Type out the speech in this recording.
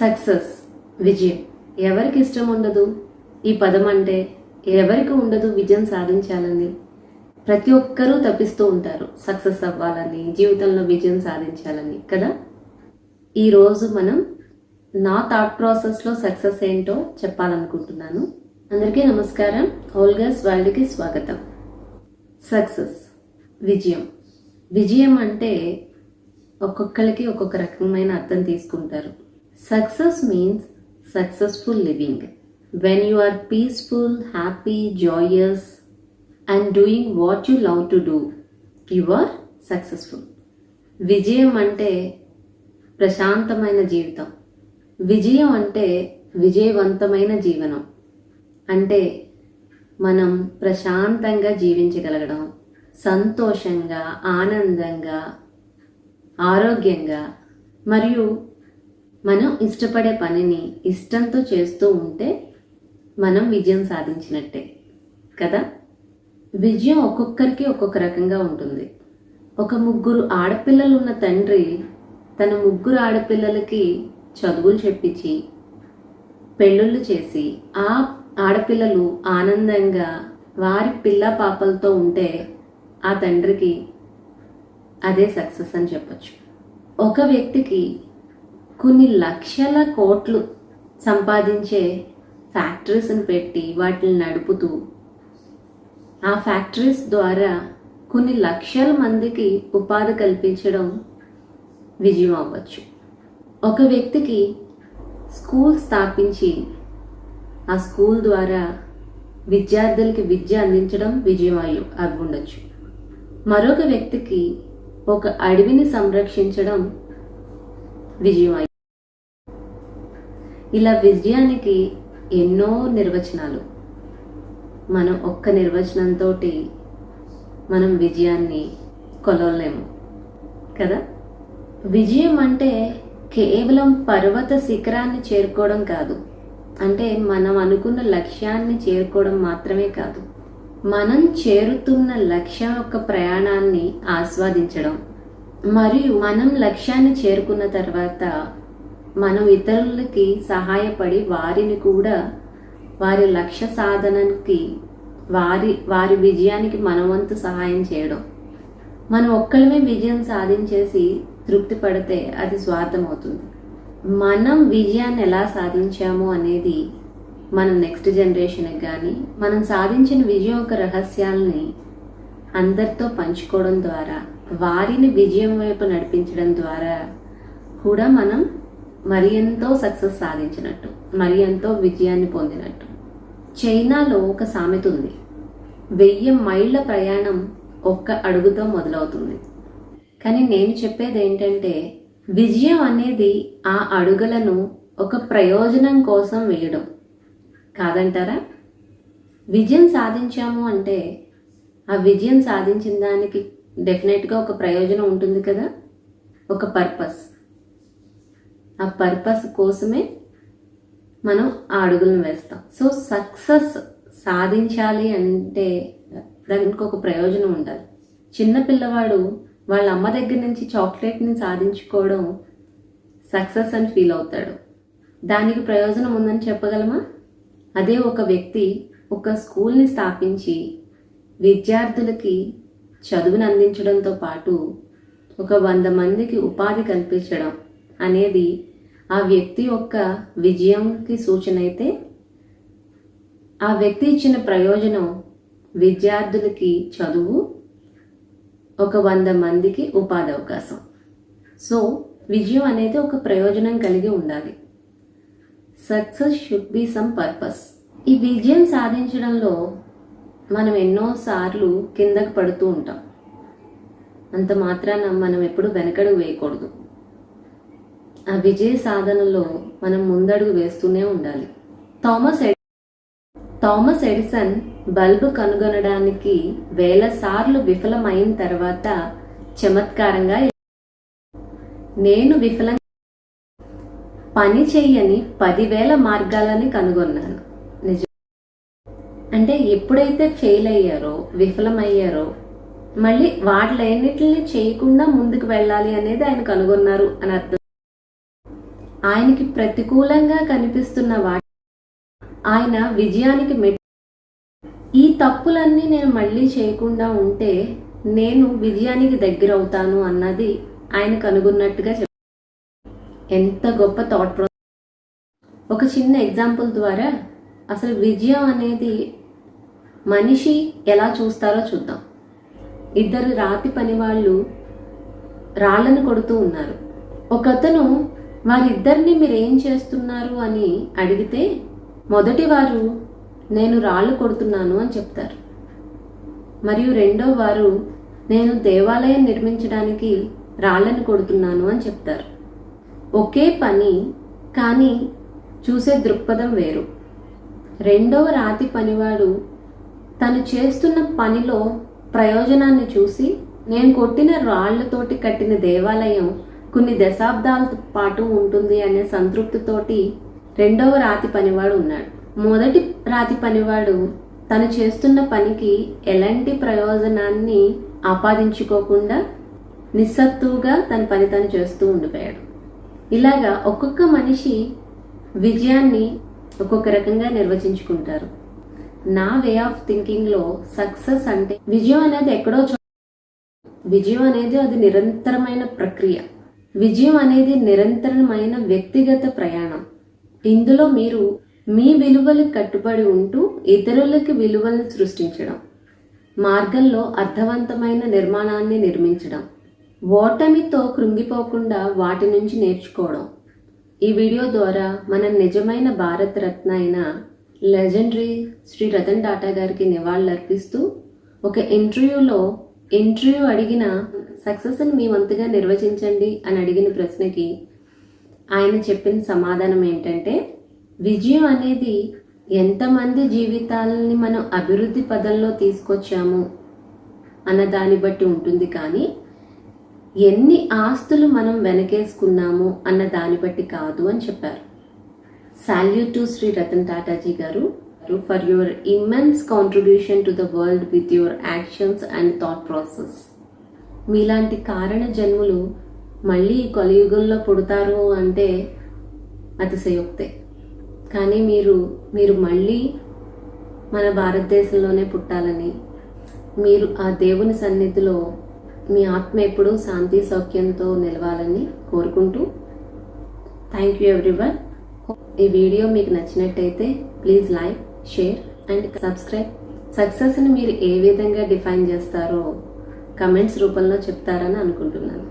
Success విజయం. ఎవరికి ఇష్టం ఉండదు? ఈ పదం అంటే ఎవరికి ఉండదు విజయం సాధించాలని? ప్రతి ఒక్కరూ తప్పిస్తూ ఉంటారు. సక్సెస్ అవ్వాలని జీవితంలో విజయం సాధించాలని కదా? ఈరోజు మనం నా థాట్ ప్రాసెస్లో సక్సెస్ ఏంటో చెప్పాలనుకుంటున్నాను. అందరికీ నమస్కారం. హోల్గర్స్ వరల్డ్కి స్వాగతం. సక్సెస్ విజయం. విజయం అంటే ఒక్కొక్కరికి ఒక్కొక్క రకమైన అర్థం తీసుకుంటారు. Success means successful living when you are peaceful happy joyous and doing what you love to do you are successful విజయం అంటే ప్రశాంతమైన జీవితం విజయం అంటే విజయవంతమైన జీవనం అంటే మనం ప్రశాంతంగా జీవించగలగడం సంతోషంగా ఆనందంగా ఆరోగ్యంగా మరియు మనం ఇష్టపడే పనిని ఇష్టంతో చేస్తూ ఉంటే మనం విజయం సాధించినట్టే కదా? విజయం ఒక్కొక్కరికి ఒక్కొక్క రకంగా ఉంటుంది. ఒక ముగ్గురు ఆడపిల్లలు ఉన్న తండ్రి తన ముగ్గురు ఆడపిల్లలకి చదువులు చెప్పించి పెళ్ళిళ్ళు చేసి ఆ ఆడపిల్లలు ఆనందంగా వారి పిల్ల పాపలతో ఉంటే ఆ తండ్రికి అదే సక్సెస్ అని చెప్పొచ్చు. ఒక వ్యక్తికి కొన్ని లక్షల కోట్లు సంపాదించే ఫ్యాక్టరీస్ని పెట్టి వాటిని నడుపుతూ ఆ ఫ్యాక్టరీస్ ద్వారా కొన్ని లక్షల మందికి ఉపాధి కల్పించడం విజయం అవ్వచ్చు. ఒక వ్యక్తికి స్కూల్ స్థాపించి ఆ స్కూల్ ద్వారా విద్యార్థులకి విద్య అందించడం విజయం అయ్యి అవి ఉండొచ్చు మరొక వ్యక్తికి ఒక అడవిని సంరక్షించడం విజయం ఇలా విజయానికి ఎన్నో నిర్వచనాలు. మనం ఒక్క నిర్వచనంతో మనం విజయాన్ని కొలవలేము కదా? విజయం అంటే కేవలం పర్వత శిఖరాన్ని చేరుకోవడం కాదు. అంటే మనం అనుకున్న లక్ష్యాన్ని చేరుకోవడం మాత్రమే కాదు. మనం చేరుతున్న లక్ష్యం యొక్క ప్రయాణాన్ని ఆస్వాదించడం మరియు మనం లక్ష్యాన్ని చేరుకున్న తర్వాత మనం ఇతరులకి సహాయపడి వారిని కూడా వారి లక్ష్య సాధనకి వారి వారి విజయానికి మనవంతు సహాయం చేయడం. మనం ఒక్కళ్ళమే విజయం సాధించేసి తృప్తి పడితే అది స్వార్థం అవుతుంది. మనం విజయాన్ని ఎలా సాధించాము అనేది మన నెక్స్ట్ జనరేషన్కి కానీ మనం సాధించిన విజయం యొక్క రహస్యాల్ని అందరితో పంచుకోవడం ద్వారా వారిని విజయం వైపు నడిపించడం ద్వారా కూడా మనం మరి ఎంతో సక్సెస్ సాధించినట్టు మరి ఎంతో విజయాన్ని పొందినట్టు. చైనాలో ఒక సామెత ఉంది. వెయ్యి మైళ్ళ ప్రయాణం ఒక్క అడుగుతో మొదలవుతుంది. కానీ నేను చెప్పేది ఏంటంటే విజయం అనేది ఆ అడుగులను ఒక ప్రయోజనం కోసం వేయడం. కాదంటారా? విజయం సాధించాము అంటే ఆ విజయం సాధించిన దానికి డెఫినెట్గా ఒక ప్రయోజనం ఉంటుంది కదా? ఒక పర్పస్ ఆ పర్పస్ కోసమే మనం ఆ అడుగులను వేస్తాం. సో సక్సెస్ సాధించాలి అంటే దానికి ఒక ప్రయోజనం ఉండాలి. చిన్న పిల్లవాడు వాళ్ళ అమ్మ దగ్గర నుంచి చాక్లెట్ని సాధించుకోవడం సక్సెస్ అని ఫీల్ అవుతాడు. దానికి ప్రయోజనం ఉందని చెప్పగలమా? అదే ఒక వ్యక్తి ఒక స్కూల్ని స్థాపించి విద్యార్థులకి చదువును అందించడంతో పాటు ఒక వంద మందికి ఉపాధి కల్పించడం అనేది ఆ వ్యక్తి యొక్క విజయంకి సూచన అయితే ఆ వ్యక్తి ఇచ్చిన ప్రయోజనం విద్యార్థులకి చదువు ఒక వంద మందికి ఉపాధి అవకాశం. సో విజయం అనేది ఒక ప్రయోజనం కలిగి ఉండాలి. Success should be some purpose. ఈ విజయం సాధించడంలో మనం ఎన్నోసార్లు కిందకు పడుతూ ఉంటాం. అంత మాత్రాన మనం ఎప్పుడు వెనకడుగు వేయకూడదు. ఆ విజయ సాధనలో మనం ముందడుగు వేస్తూనే ఉండాలి. థామస్ థామస్ ఎడిసన్ బల్బు కనుగొనడానికి వేల సార్లు విఫలమైన తర్వాత చమత్కారంగా నేను విఫలం పని చెయ్యని పదివేల మార్గాలని కనుగొన్నాను. నిజం అంటే ఎప్పుడైతే ఫెయిల్ అయ్యారో విఫలమయ్యారో మళ్ళీ వాటిలన్నిటిని చేయకుండా ముందుకు వెళ్ళాలి అనేది ఆయన కనుగొన్నారు అని అర్థం. ఆయనకి ప్రతికూలంగా కనిపిస్తున్న వాటి ఆయన విజయానికి మెట్ ఈ తప్పులన్నీ నేను మళ్ళీ చేయకుండా ఉంటే నేను విజయానికి దగ్గర అవుతాను అన్నది ఆయన కనుగొన్నట్టుగా చెప్ ఎంత గొప్ప థాట్ ప్రాసెస్ ఒక చిన్న ఎగ్జాంపుల్ ద్వారా అసలు విజయం అనేది మనిషి ఎలా చూస్తారో చూద్దాం. ఇద్దరు రాతి పని వాళ్ళు రాళ్ళను కొడుతూ ఉన్నారు. ఒకతను వారిద్దరిని మీరేం చేస్తున్నారు? అని అడిగితే మొదటివారు నేను రాళ్ళు కొడుతున్నాను అని చెప్తారు. మరియు రెండో వారు నేను దేవాలయం నిర్మించడానికి రాళ్ళను కొడుతున్నాను అని చెప్తారు. ఒకే పని కానీ చూసే దృక్పథం వేరు. రెండవ రాతి పనివాడు తను చేస్తున్న పనిలో ప్రయోజనాన్ని చూసి నేను కొట్టిన రాళ్ళతోటి కట్టిన దేవాలయం కొన్ని దశాబ్దాల పాటు ఉంటుంది అనే సంతృప్తితోటి రెండవ రాతి పనివాడు ఉన్నాడు. మొదటి రాతి పనివాడు తను చేస్తున్న పనికి ఎలాంటి ప్రయోజనాన్ని ఆపాదించుకోకుండా నిస్సత్తువుగా తన పని తను చేస్తూ ఉండిపోయాడు. ఇలాగా ఒక్కొక్క మనిషి విజయాన్ని ఒక్కొక్క రకంగా నిర్వచించుకుంటారు. నా వే ఆఫ్ థింకింగ్లో సక్సెస్ అంటే విజయం అనేది ఎక్కడో చో విజయం అనేది అది నిరంతరమైన ప్రక్రియ. విజయం అనేది నిరంతరమైన వ్యక్తిగత ప్రయాణం. ఇందులో మీరు మీ విలువలకు కట్టుబడి ఉంటూ ఇతరులకి విలువలను సృష్టించడం మార్గంలో అర్థవంతమైన నిర్మాణాన్ని నిర్మించడం ఓటమితో కృంగిపోకుండా వాటి నుంచి నేర్చుకోవడం. ఈ వీడియో ద్వారా మన నిజమైన భారతరత్న అయిన లెజెండరీ శ్రీ రతన్ టాటా గారికి నివాళులర్పిస్తూ ఒక ఇంటర్వ్యూలో ఇంటర్వ్యూ అడిగిన సక్సెస్ని మీ వంతుగా నిర్వచించండి అని అడిగిన ప్రశ్నకి ఆయన చెప్పిన సమాధానం ఏంటంటే విజయం అనేది ఎంతమంది జీవితాలని మనం అభివృద్ధి పదంలో తీసుకొచ్చాము అన్న దాన్ని బట్టి ఉంటుంది కానీ ఎన్ని ఆస్తులు మనం వెనకేసుకున్నాము అన్న దాన్ని బట్టి కాదు అని చెప్పారు. సాల్యూట్ టు శ్రీ రతన్ టాటాజీ గారు for your immense contribution to the world with your actions and thought process మీలాంటి కారణ జన్ములు మళ్ళీ కలియుగంలో పుడతారు అంటే అతిశయోక్తే. కానీ మీరు మీరు మళ్ళీ మన భారతదేశంలోనే పుట్టాలని మీరు ఆ దేవుని సన్నిధిలో మీ ఆత్మ ఎప్పుడూ శాంతి సౌఖ్యంతో నిలవాలని కోరుకుంటూ థ్యాంక్ యూ ఎవ్రీవన్ ఈ వీడియో మీకు నచ్చినట్టయితే please like share and subscribe సక్సెస్ని మీరు ఏ విధంగా డిఫైన్ చేస్తారో కమెంట్స్ రూపంలో చెప్తారని అనుకుంటున్నాను.